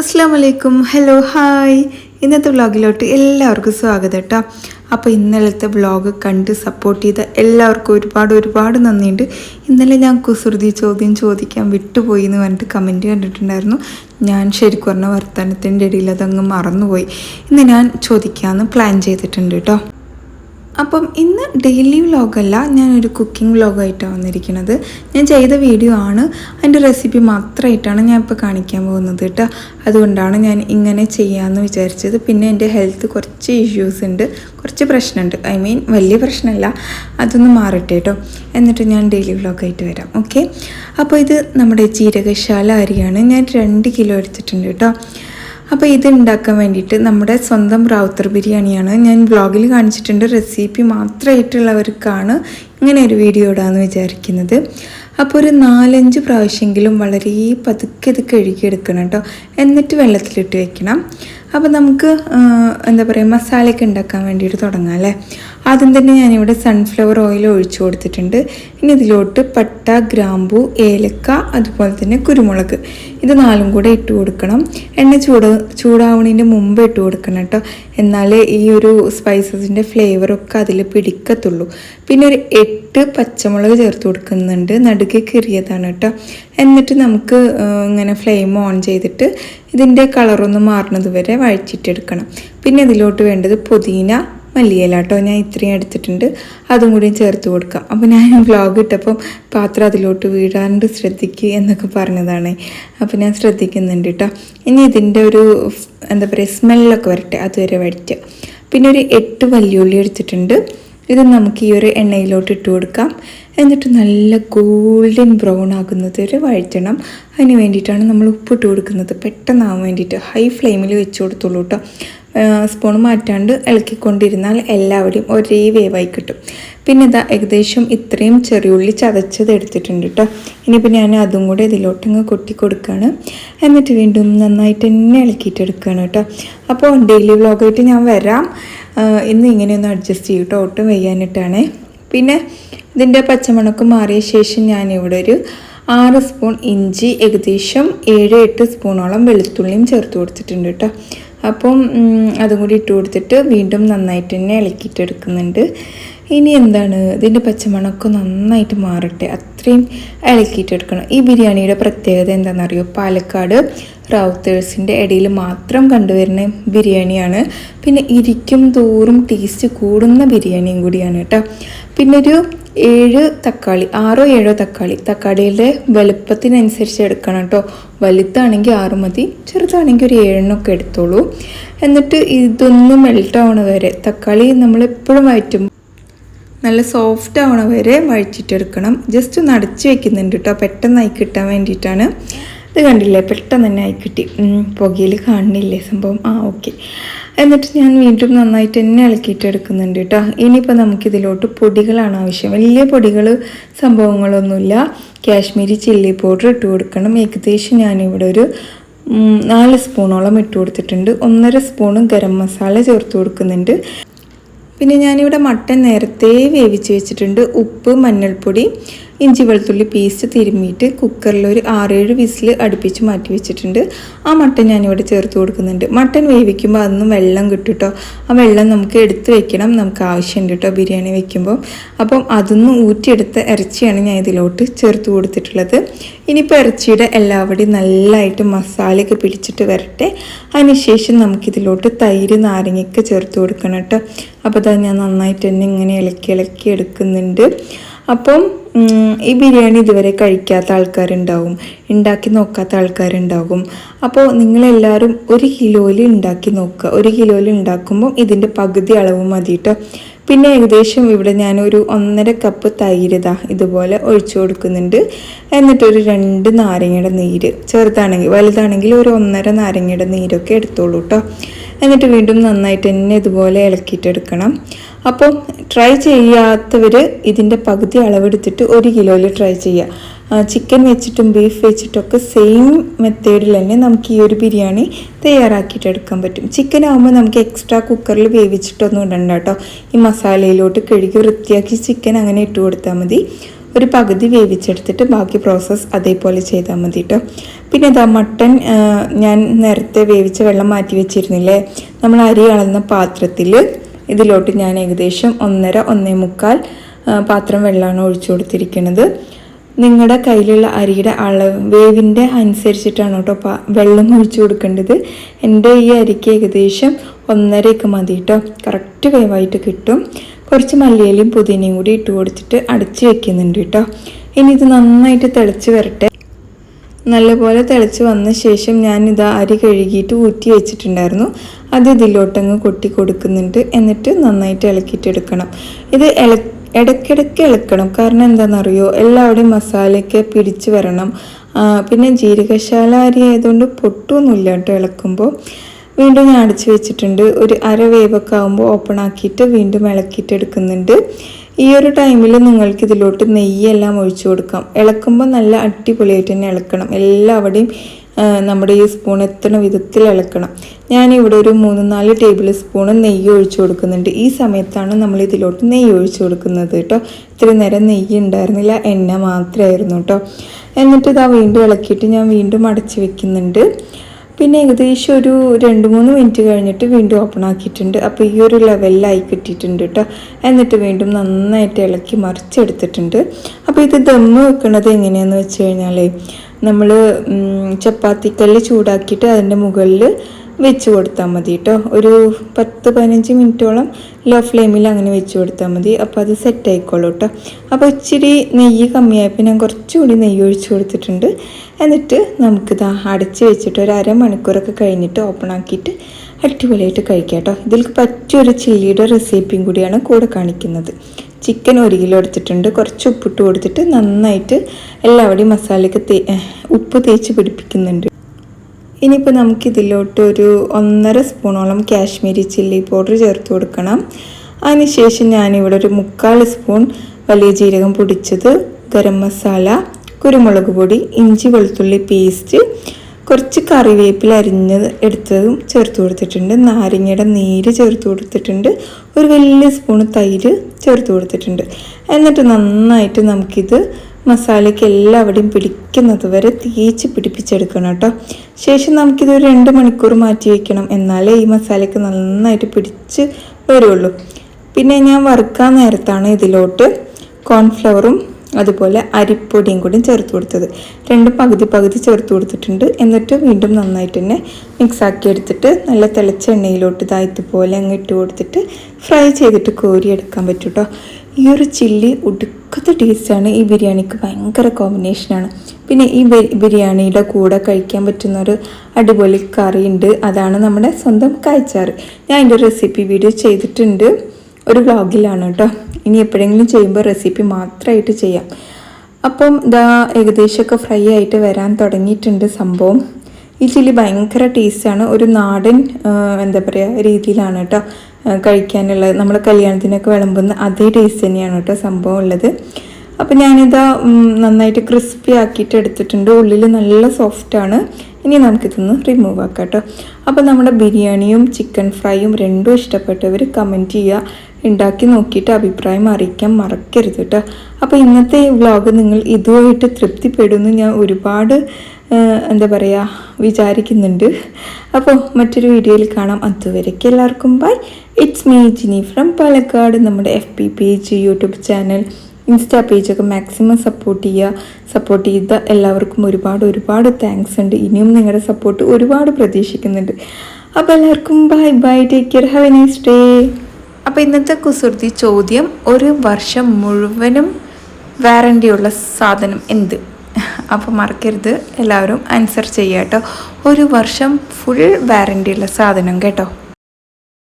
അസ്സാം hello hi ഇന്നത്തെ വ്ളോഗിലോട്ട് എല്ലാവർക്കും സ്വാഗതം കേട്ടോ അപ്പോൾ ഇന്നലത്തെ വ്ളോഗ് കണ്ട് സപ്പോർട്ട് ചെയ്ത എല്ലാവർക്കും ഒരുപാട് ഒരുപാട് നന്ദിയുണ്ട്. ഇന്നലെ ഞാൻ കുസൃതി ചോദ്യം ചോദിക്കാൻ വിട്ടുപോയി എന്ന് പറഞ്ഞിട്ട് കമന്റ് കണ്ടിട്ടുണ്ടായിരുന്നു. ഞാൻ ശരിക്കും പറഞ്ഞ വർത്തമാനത്തിന്റെ ഇടയിൽ അതങ്ങ് മറന്നുപോയി. ഇന്ന് ഞാൻ ചോദിക്കാമെന്ന് പ്ലാൻ ചെയ്തിട്ടുണ്ട് കേട്ടോ അപ്പം ഇന്ന് ഡെയിലി വ്ലോഗല്ല ഞാനൊരു കുക്കിംഗ് വ്ലോഗായിട്ടാണ് വന്നിരിക്കുന്നത്. ഞാൻ ചെയ്ത വീഡിയോ ആണ്. അതിന്റെ റെസിപ്പി മാത്രമായിട്ടാണ് ഞാൻ ഇപ്പോൾ കാണിക്കാൻ പോകുന്നത് കേട്ടോ. അതുകൊണ്ടാണ് ഞാൻ ഇങ്ങനെ ചെയ്യാമെന്ന് വിചാരിച്ചത്. പിന്നെ എന്റെ ഹെൽത്ത് കുറച്ച് ഇഷ്യൂസ് ഉണ്ട്. കുറച്ച് പ്രശ്നമുണ്ട് ഐ മീൻ വലിയ പ്രശ്നമല്ല അതൊന്ന് മാറട്ടെ കേട്ടോ. എന്നിട്ട് ഞാൻ ഡെയിലി വ്ലോഗായിട്ട് വരാം. ഓക്കെ അപ്പോൾ ഇത് നമ്മുടെ ജീരകശാല അരിയാണ്. ഞാൻ രണ്ട് കിലോ എടുത്തിട്ടുണ്ട് കേട്ടോ. അപ്പോൾ ഇത് ഉണ്ടാക്കാൻ വേണ്ടിയിട്ട് നമ്മുടെ സ്വന്തം റാവുത്തർ ബിരിയാണിയാണ്. ഞാൻ വ്ളോഗിൽ കാണിച്ചിട്ടുണ്ട്. റെസിപ്പി മാത്രമായിട്ടുള്ളവർക്കാണ് ഇങ്ങനെ ഒരു വീഡിയോ ഇടാമെന്ന് വിചാരിക്കുന്നത്. അപ്പോൾ ഒരു നാലഞ്ച് പ്രാവശ്യമെങ്കിലും വളരെ പതുക്കെ ഇത് കഴുകിയെടുക്കണം കേട്ടോ. എന്നിട്ട് വെള്ളത്തിലിട്ട് വെക്കണം. അപ്പോൾ നമുക്ക് എന്താ പറയുക മസാലയൊക്കെ ഉണ്ടാക്കാൻ വേണ്ടിയിട്ട് തുടങ്ങാം അല്ലേ? ആദ്യം തന്നെ ഞാനിവിടെ സൺഫ്ലവർ ഓയിൽ ഒഴിച്ചു കൊടുത്തിട്ടുണ്ട്. ഇനി ഇതിലോട്ട് പട്ട ഗ്രാമ്പു ഏലക്ക അതുപോലെ തന്നെ കുരുമുളക്. ഇത് നാലും കൂടെ ഇട്ട് കൊടുക്കണം. എണ്ണ ചൂട് ചൂടാവണതിന്റെ മുമ്പ് ഇട്ട് കൊടുക്കണം കേട്ടോ. എന്നാലേ ഈ ഒരു സ്പൈസസിന്റെ ഫ്ലേവറൊക്കെ അതിൽ പിടിക്കത്തുള്ളൂ. പിന്നെ ഒരു എട്ട് പച്ചമുളക് ചേർത്ത് കൊടുക്കുന്നുണ്ട്. നടുക്ക് കീറിയതാണ് കേട്ടോ. എന്നിട്ട് നമുക്ക് ഇങ്ങനെ ഫ്ലെയിം ഓൺ ചെയ്തിട്ട് ഇതിന്റെ കളറൊന്ന് മാറുന്നത് വരെ വഴിച്ചിട്ടെടുക്കണം പിന്നെ ഇതിലോട്ട് വേണ്ടത് പുതിന മല്ലിയില കേട്ടോ ഞാൻ ഇത്രയും എടുത്തിട്ടുണ്ട്. അതും കൂടി ചേർത്ത് കൊടുക്കാം. അപ്പോൾ ഞാൻ വ്ലോഗ് ഇട്ടപ്പം പാത്രം അതിലോട്ട് വീഴാണ്ട് ശ്രദ്ധിക്കുക എന്നൊക്കെ പറഞ്ഞതാണ്. അപ്പോൾ ഞാൻ ശ്രദ്ധിക്കുന്നുണ്ട് കേട്ടോ ഇനി ഇതിന്റെ ഒരു എന്താ പറയുക സ്മെല്ലൊക്കെ വരട്ടെ. അതുവരെ വഴറ്റുക പിന്നെ ഒരു എട്ട് വല്യുള്ളി എടുത്തിട്ടുണ്ട്. ഇത് നമുക്ക് ഈ ഒരു എണ്ണയിലോട്ട് ഇട്ട് കൊടുക്കാം. എന്നിട്ട് നല്ല ഗോൾഡൻ ബ്രൗൺ ആകുന്നത് വരെ വഴറ്റണം. അതിന് വേണ്ടിയിട്ടാണ് നമ്മൾ ഉപ്പിട്ട് കൊടുക്കുന്നത്. പെട്ടെന്നാവാൻ വേണ്ടിയിട്ട്. ഹൈ ഫ്ലെയിമിൽ വെച്ച് കൊടുത്തുള്ളൂ കേട്ടോ സ്പൂൺ മാറ്റാണ്ട് ഇളക്കിക്കൊണ്ടിരുന്നാൽ എല്ലാവരുടെയും ഒരേ വേവായി കിട്ടും. പിന്നെ ഇതാ ഏകദേശം ഇത്രയും ചെറിയുള്ളി ചതച്ചത് എടുത്തിട്ടുണ്ട് കേട്ടോ ഇനിയിപ്പോൾ ഞാൻ അതും കൂടെ ഇതിലോട്ടങ്ങ് കൊട്ടി കൊടുക്കുകയാണ് എന്നിട്ട് വീണ്ടും നന്നായിട്ട് തന്നെ ഇളക്കിയിട്ടെടുക്കുകയാണ് കേട്ടോ അപ്പോൾ ഡെയിലി വ്ളോഗായിട്ട് ഞാൻ വരാം. ഇന്ന് ഇങ്ങനെയൊന്ന് അഡ്ജസ്റ്റ് ചെയ്യും കേട്ടോ ഒട്ടും വെയ്യാനിട്ടാണ് പിന്നെ ഇതിന്റെ പച്ചമണക്ക് മാറിയ ശേഷം ഞാനിവിടെ ഒരു ആറ് സ്പൂൺ ഇഞ്ചി ഏകദേശം ഏഴ് എട്ട് സ്പൂണോളം വെളുത്തുള്ളിയും ചേർത്ത് കൊടുത്തിട്ടുണ്ട് കേട്ടോ അപ്പം അതും കൂടി ഇട്ട് കൊടുത്തിട്ട് വീണ്ടും നന്നായിട്ട് തന്നെ ഇളക്കിയിട്ടെടുക്കുന്നുണ്ട് ഇനി എന്താണ്? ഇതിന്റെ പച്ചമണമൊക്കെ നന്നായിട്ട് മാറട്ടെ. അത്രയും ഇളക്കിയിട്ടെടുക്കണം ഈ ബിരിയാണിയുടെ പ്രത്യേകത എന്താണെന്നറിയോ? പാലക്കാട് റൗത്തേഴ്സിന്റെ ഇടയിൽ മാത്രം കണ്ടുവരുന്ന ബിരിയാണിയാണ്. പിന്നെ ഇരിക്കും തോറും ടേസ്റ്റ് കൂടുന്ന ബിരിയാണിയും കൂടിയാണ് കേട്ടോ. പിന്നെ ഒരു ഏഴ് തക്കാളി ആറോ ഏഴോ തക്കാളി തക്കാളിയുടെ വലുപ്പത്തിനനുസരിച്ച് എടുക്കണം കേട്ടോ. വലുതാണെങ്കിൽ ആറ് മതി ചെറുതാണെങ്കിൽ ഒരു ഏഴെണ്ണമൊക്കെ എടുത്തോളൂ. എന്നിട്ട് ഇതൊന്ന് മെൽട്ടാവണ വരെ തക്കാളി നമ്മളെപ്പോഴും വഴറ്റും നല്ല സോഫ്റ്റ് ആവണ വരെ വഴിച്ചിട്ടെടുക്കണം. ജസ്റ്റ് ഒന്ന് അടച്ച് വെക്കുന്നുണ്ട് കേട്ടോ പെട്ടെന്ന് ആയി കിട്ടാൻ വേണ്ടിയിട്ടാണ്. ഇത് കണ്ടില്ലേ? പെട്ടെന്ന് തന്നെ ആയി കിട്ടി. പുകയിൽ കാണുന്നില്ലേ സംഭവം? ആ ഓക്കെ എന്നിട്ട് ഞാൻ വീണ്ടും നന്നായിട്ട് തന്നെ ഇളക്കിയിട്ട് എടുക്കുന്നുണ്ട് കേട്ടോ ഇനിയിപ്പോൾ നമുക്കിതിലോട്ട് പൊടികളാണ് ആവശ്യം. വലിയ പൊടികൾ സംഭവങ്ങളൊന്നുമില്ല. കാശ്മീരി ചില്ലി പൗഡർ ഇട്ട് കൊടുക്കണം. ഏകദേശം ഞാനിവിടെ ഒരു നാല് സ്പൂണോളം ഇട്ട് കൊടുത്തിട്ടുണ്ട്. ഒന്നര സ്പൂണും ഗരം മസാല ചേർത്ത് കൊടുക്കുന്നുണ്ട്. പിന്നെ ഞാനിവിടെ മട്ടൻ നേരത്തെ വേവിച്ച് വെച്ചിട്ടുണ്ട് ഉപ്പ് മഞ്ഞൾപ്പൊടി. ഇഞ്ചി വെളുത്തുള്ളി പേസ്റ്റ് തിരുമ്മിയിട്ട് കുക്കറിൽ ഒരു ആറേഴ് വിസിൽ അടുപ്പിച്ച് മാറ്റി വെച്ചിട്ടുണ്ട്. ആ മട്ടൻ ഞാനിവിടെ ചേർത്ത് കൊടുക്കുന്നുണ്ട്. മട്ടൻ വേവിക്കുമ്പോൾ അതൊന്നും വെള്ളം കിട്ടും കേട്ടോ ആ വെള്ളം നമുക്ക് എടുത്ത് വെക്കണം. നമുക്ക് ആവശ്യമുണ്ട് കേട്ടോ ബിരിയാണി വെക്കുമ്പോൾ അപ്പം അതൊന്ന് ഊറ്റിയെടുത്ത ഇറച്ചിയാണ് ഞാൻ ഇതിലോട്ട് ചേർത്ത് കൊടുത്തിട്ടുള്ളത്. ഇനിയിപ്പോൾ ഇറച്ചിയുടെ എല്ലാവരുടെയും നല്ലതായിട്ട് മസാലയൊക്കെ പിടിച്ചിട്ട് വരട്ടെ. അതിനുശേഷം നമുക്കിതിലോട്ട് തൈര് നാരങ്ങയൊക്കെ ചേർത്ത് കൊടുക്കണം കേട്ടോ അപ്പോൾ അതാ ഞാൻ നന്നായിട്ട് തന്നെ ഇങ്ങനെ ഇളക്കി ഇളക്കി എടുക്കുന്നുണ്ട്. അപ്പം ഈ ബിരിയാണി ഇതുവരെ കഴിക്കാത്ത ആൾക്കാരുണ്ടാവും ഉണ്ടാക്കി നോക്കാത്ത ആൾക്കാരുണ്ടാകും. അപ്പോൾ നിങ്ങളെല്ലാവരും ഒരു കിലോയിൽ ഉണ്ടാക്കി നോക്കുക ഒരു കിലോയിൽ ഉണ്ടാക്കുമ്പോൾ ഇതിന്റെ പകുതി അളവ് മതി കേട്ടോ പിന്നെ ഏകദേശം ഇവിടെ ഞാനൊരു ഒന്നര കപ്പ് തൈര് ഇതാ ഇതുപോലെ ഒഴിച്ചു കൊടുക്കുന്നുണ്ട്. എന്നിട്ടൊരു രണ്ട് നാരങ്ങയുടെ നീര് ചെറുതാണെങ്കിൽ വലുതാണെങ്കിൽ ഒരു ഒന്നര നാരങ്ങയുടെ നീരൊക്കെ എടുത്തോളൂ കേട്ടോ എന്നിട്ട് വീണ്ടും നന്നായിട്ട് തന്നെ ഇതുപോലെ ഇളക്കിയിട്ടെടുക്കണം. അപ്പം ട്രൈ ചെയ്യാത്തവർ ഇതിന്റെ പകുതി അളവെടുത്തിട്ട് ഒരു കിലോയിൽ ട്രൈ ചെയ്യുക. ചിക്കൻ വെച്ചിട്ടും ബീഫ് വെച്ചിട്ടൊക്കെ സെയിം മെത്തേഡിൽ തന്നെ നമുക്ക് ഈ ഒരു ബിരിയാണി തയ്യാറാക്കിയിട്ട് എടുക്കാൻ പറ്റും. ചിക്കൻ ആകുമ്പോൾ നമുക്ക് എക്സ്ട്രാ കുക്കറിൽ വേവിച്ചിട്ടൊന്നും ഇടണ്ട കേട്ടോ. ഈ മസാലയിലോട്ട് കഴുകി വൃത്തിയാക്കി ചിക്കൻ അങ്ങനെ ഇട്ട് കൊടുത്താൽ മതി. ഒരു പകുതി വേവിച്ചെടുത്തിട്ട് ബാക്കി പ്രോസസ്സ് അതേപോലെ ചെയ്താൽ മതി കേട്ടോ. പിന്നെ ഇതാ മട്ടൺ ഞാൻ നേരത്തെ വേവിച്ച വെള്ളം മാറ്റി വെച്ചിരുന്നില്ലേ? നമ്മൾ അരി അളന്ന പാത്രത്തിൽ ഇതിലോട്ട് ഞാൻ ഏകദേശം ഒന്നര ഒന്നേ മുക്കാൽ പാത്രം വെള്ളമാണ് ഒഴിച്ചു കൊടുത്തിരിക്കുന്നത്. നിങ്ങളുടെ കയ്യിലുള്ള അരിയുടെ അളവ് വേവിന്റെ അനുസരിച്ചിട്ടാണ് കേട്ടോ വെള്ളം ഒഴിച്ചു കൊടുക്കേണ്ടത്. എന്റെ ഈ അരിക്ക് ഏകദേശം ഒന്നരയൊക്കെ മതി കേട്ടോ. കറക്റ്റ് വേവായിട്ട് കിട്ടും. കുറച്ച് മല്ലിയിലയും പുതിനയും കൂടി ഇട്ട് കൊടുത്തിട്ട് അടച്ച് വെക്കുന്നുണ്ട് കേട്ടോ. ഇനി ഇത് നന്നായിട്ട് തിളച്ച് വരട്ടെ. നല്ലപോലെ തിളച്ച് വന്ന ശേഷം ഞാൻ ഇതാ അരി കഴുകിയിട്ട് ഊറ്റി വെച്ചിട്ടുണ്ടായിരുന്നു. അത് ഇതിലോട്ടങ്ങ് കൊട്ടി കൊടുക്കുന്നുണ്ട്. എന്നിട്ട് നന്നായിട്ട് ഇളക്കിയിട്ടെടുക്കണം ഇത് ഇള ഇടയ്ക്കിടയ്ക്ക് ഇളക്കണം. കാരണം എന്താണെന്നറിയോ? എല്ലാവരുടെയും മസാലയൊക്കെ പിടിച്ച് വരണം. പിന്നെ ജീരകശാല അരി ആയതുകൊണ്ട് പൊട്ടൊന്നുമില്ല കേട്ടോ ഇളക്കുമ്പോൾ. വീണ്ടും ഞാൻ അടച്ചു വെച്ചിട്ടുണ്ട്. ഒരു അര വേവൊക്കെ ആകുമ്പോൾ ഓപ്പൺ ആക്കിയിട്ട് വീണ്ടും ഇളക്കിയിട്ട് എടുക്കുന്നുണ്ട്. ഈ ഒരു ടൈമിൽ നിങ്ങൾക്ക് ഇതിലോട്ട് നെയ്യെല്ലാം ഒഴിച്ചു കൊടുക്കാം. ഇളക്കുമ്പോൾ നല്ല അടിപൊളിയായിട്ട് തന്നെ ഇളക്കണം. എല്ലാവിടെയും നമ്മുടെ ഈ സ്പൂൺ എത്തണ വിധത്തിൽ ഇളക്കണം. ഞാനിവിടെ ഒരു മൂന്ന് നാല് ടേബിൾ സ്പൂൺ നെയ്യ് ഒഴിച്ചു കൊടുക്കുന്നുണ്ട്. ഈ സമയത്താണ് നമ്മൾ ഇതിലോട്ട് നെയ്യ് ഒഴിച്ചു കൊടുക്കുന്നത് കേട്ടോ. ഇത്ര നേരം നെയ്യ് ഉണ്ടായിരുന്നില്ല. എണ്ണ മാത്രമായിരുന്നു കേട്ടോ. എന്നിട്ട് ഇതാ വീണ്ടും ഇളക്കിയിട്ട് ഞാൻ വീണ്ടും അടച്ചു വെക്കുന്നുണ്ട്. പിന്നെ ഏകദേശം ഒരു രണ്ട് മൂന്ന് മിനിറ്റ് കഴിഞ്ഞിട്ട് വീണ്ടും ഓപ്പൺ ആക്കിയിട്ടുണ്ട്. അപ്പോൾ ഈ ഒരു ലെവലിലായി കിട്ടിയിട്ടുണ്ട് കേട്ടോ എന്നിട്ട് വീണ്ടും നന്നായിട്ട് ഇളക്കി മറിച്ചെടുത്തിട്ടുണ്ട്. അപ്പോൾ ഇത് ദമ്മ് വെക്കുന്നത് എങ്ങനെയാണെന്ന് വെച്ച് കഴിഞ്ഞാൽ നമ്മൾ ചപ്പാത്തിക്കല്ല് ചൂടാക്കിയിട്ട് അതിന്റെ മുകളിൽ വെച്ച് കൊടുത്താൽ മതി കേട്ടോ ഒരു പത്ത് പതിനഞ്ച് മിനിറ്റോളം ലോ ഫ്ലെയിമിൽ അങ്ങനെ വെച്ച് കൊടുത്താൽ മതി. അപ്പോൾ അത് സെറ്റ് ആയിക്കോളൂ കേട്ടോ അപ്പോൾ ഇച്ചിരി നെയ്യ് കമ്മിയായപ്പോൾ ഞാൻ കുറച്ചുകൂടി നെയ്യ് ഒഴിച്ച് കൊടുത്തിട്ടുണ്ട്. എന്നിട്ട് നമുക്കിത് അടച്ച് വെച്ചിട്ട് ഒരു അരമണിക്കൂറൊക്കെ കഴിഞ്ഞിട്ട് ഓപ്പൺ ആക്കിയിട്ട് അടിപൊളിയായിട്ട് കഴിക്കാം കേട്ടോ ഇതിൽ പറ്റിയൊരു ചില്ലിയുടെ റെസിപ്പിയും കൂടിയാണ് കൂടെ കാണിക്കുന്നത്. ചിക്കൻ ഒരു കിലോ എടുത്തിട്ടുണ്ട്. കുറച്ച് ഉപ്പിട്ട് കൊടുത്തിട്ട് നന്നായിട്ട് എല്ലാവിടെയും മസാലയ്ക്ക് ഉപ്പ് തേച്ച് പിടിപ്പിക്കുന്നുണ്ട്. ഇനിയിപ്പോൾ നമുക്കിതിലോട്ട് ഒരു ഒന്നര സ്പൂണോളം കാശ്മീരി ചില്ലി പൗഡർ ചേർത്ത് കൊടുക്കണം. അതിനുശേഷം ഞാനിവിടെ ഒരു മുക്കാൽ സ്പൂൺ വലിയ ജീരകം പൊടിച്ചത് ഗരം മസാല കുരുമുളക് പൊടി ഇഞ്ചി വെളുത്തുള്ളി പേസ്റ്റ് കുറച്ച് കറിവേപ്പില അരിഞ്ഞത് എടുത്തതും ചേർത്ത് കൊടുത്തിട്ടുണ്ട്. നാരങ്ങയുടെ നീര് ചേർത്ത് കൊടുത്തിട്ടുണ്ട്. ഒരു വലിയ സ്പൂൺ തൈര് ചേർത്ത് കൊടുത്തിട്ടുണ്ട്. എന്നിട്ട് നന്നായിട്ട് നമുക്കിത് മസാലയ്ക്ക് എല്ലാവിടെയും പിടിക്കുന്നത് വരെ തേച്ച് പിടിപ്പിച്ചെടുക്കണം കേട്ടോ. ശേഷം നമുക്കിത് ഒരു രണ്ട് മണിക്കൂർ മാറ്റി വയ്ക്കണം എന്നാലേ ഈ മസാലയ്ക്ക് നന്നായിട്ട് പിടിച്ച് വരുള്ളൂ. പിന്നെ ഞാൻ വറുക്കാൻ നേരത്താണ് ഇതിലോട്ട് കോൺഫ്ലവറും അതുപോലെ അരിപ്പൊടിയും കൂടി ചേർത്ത് കൊടുത്തത്. രണ്ടും പകുതി പകുതി ചേർത്ത് കൊടുത്തിട്ടുണ്ട്. എന്നിട്ട് വീണ്ടും നന്നായിട്ട് തന്നെ മിക്സ് ആക്കി എടുത്തിട്ട് നല്ല തിളച്ച എണ്ണയിലോട്ട് ഇതായത് ഇതുപോലെ അങ്ങ് ഇട്ട് കൊടുത്തിട്ട് ഫ്രൈ ചെയ്തിട്ട് കോരിയെടുക്കാൻ പറ്റും കേട്ടോ. ഈ ഒരു ചില്ലി ഒടുക്കത്തെ ടേസ്റ്റാണ്. ഈ ബിരിയാണിക്ക് ഭയങ്കര കോമ്പിനേഷനാണ് പിന്നെ ഈ ബിരിയാണിയുടെ കൂടെ കഴിക്കാൻ പറ്റുന്ന ഒരു അടിപൊളി കറി ഉണ്ട്. അതാണ് നമ്മുടെ സ്വന്തം കായ്ച്ചാറ്. ഞാൻ അതിന്റെ റെസിപ്പി വീഡിയോ ചെയ്തിട്ടുണ്ട്. ഒരു വ്ളോഗിലാണ് കേട്ടോ ഇനി എപ്പോഴെങ്കിലും ചെയ്യുമ്പോൾ റെസിപ്പി മാത്രമായിട്ട് ചെയ്യാം. അപ്പം ഇതാ ഏകദേശമൊക്കെ ഫ്രൈ ആയിട്ട് വരാൻ തുടങ്ങിയിട്ടുണ്ട് സംഭവം. ഈ ചില്ലി ഭയങ്കര ടേസ്റ്റാണ് ഒരു നാടൻ എന്താ പറയുക രീതിയിലാണ് കേട്ടോ ആ, കഴിക്കാനുള്ളത് നമ്മൾ കല്യാണത്തിനൊക്കെ വിളമ്പുന്ന അതേ ടേസ്റ്റ് തന്നെയാണ് കേട്ടോ സംഭവം ഉള്ളത്. അപ്പോൾ ഞാനിതാ നന്നായിട്ട് ക്രിസ്പി ആക്കിയിട്ട് എടുത്തിട്ടുണ്ട്. ഉള്ളിൽ നല്ല സോഫ്റ്റാണ് ഇനി നമുക്കിതൊന്ന് റിമൂവ് ആക്കാം കേട്ടോ. അപ്പോൾ നമ്മുടെ ബിരിയാണിയും ചിക്കൻ ഫ്രൈയും രണ്ടും ഇഷ്ടപ്പെട്ടവർ കമന്റ് ചെയ്യുക. ഉണ്ടാക്കി നോക്കിയിട്ട് അഭിപ്രായം അറിയിക്കാൻ മറക്കരുത് കേട്ടോ. അപ്പോൾ ഇന്നത്തെ വ്ളോഗ് നിങ്ങൾ ഇതുമായിട്ട് തൃപ്തിപ്പെടുമെന്ന് ഞാൻ ഒരുപാട് എന്താ പറയുക വിചാരിക്കുന്നുണ്ട്. അപ്പോൾ മറ്റൊരു വീഡിയോയിൽ കാണാം. അതുവരേക്ക് എല്ലാവർക്കും bye. It's me Jini from Palakkad. നമ്മുടെ F P page YouTube channel insta പേജൊക്കെ maximum support ചെയ്യുക സപ്പോർട്ട് ചെയ്ത എല്ലാവർക്കും ഒരുപാട് ഒരുപാട് താങ്ക്സ് ഉണ്ട്. ഇനിയും നിങ്ങളുടെ സപ്പോർട്ട് ഒരുപാട് പ്രതീക്ഷിക്കുന്നുണ്ട്. അപ്പോൾ എല്ലാവർക്കും bye bye. Take care have a nice day അപ്പോൾ ഇന്നത്തെ കുസൃതി ചോദ്യം ഒരു വർഷം മുഴുവനും വാറണ്ടിയുള്ള സാധനം എന്ത്? അപ്പോൾ മറക്കരുത്. എല്ലാവരും ആൻസർ ചെയ്യുക കേട്ടോ ഒരു വർഷം ഫുൾ വാറണ്ടിയുള്ള സാധനം കേട്ടോ.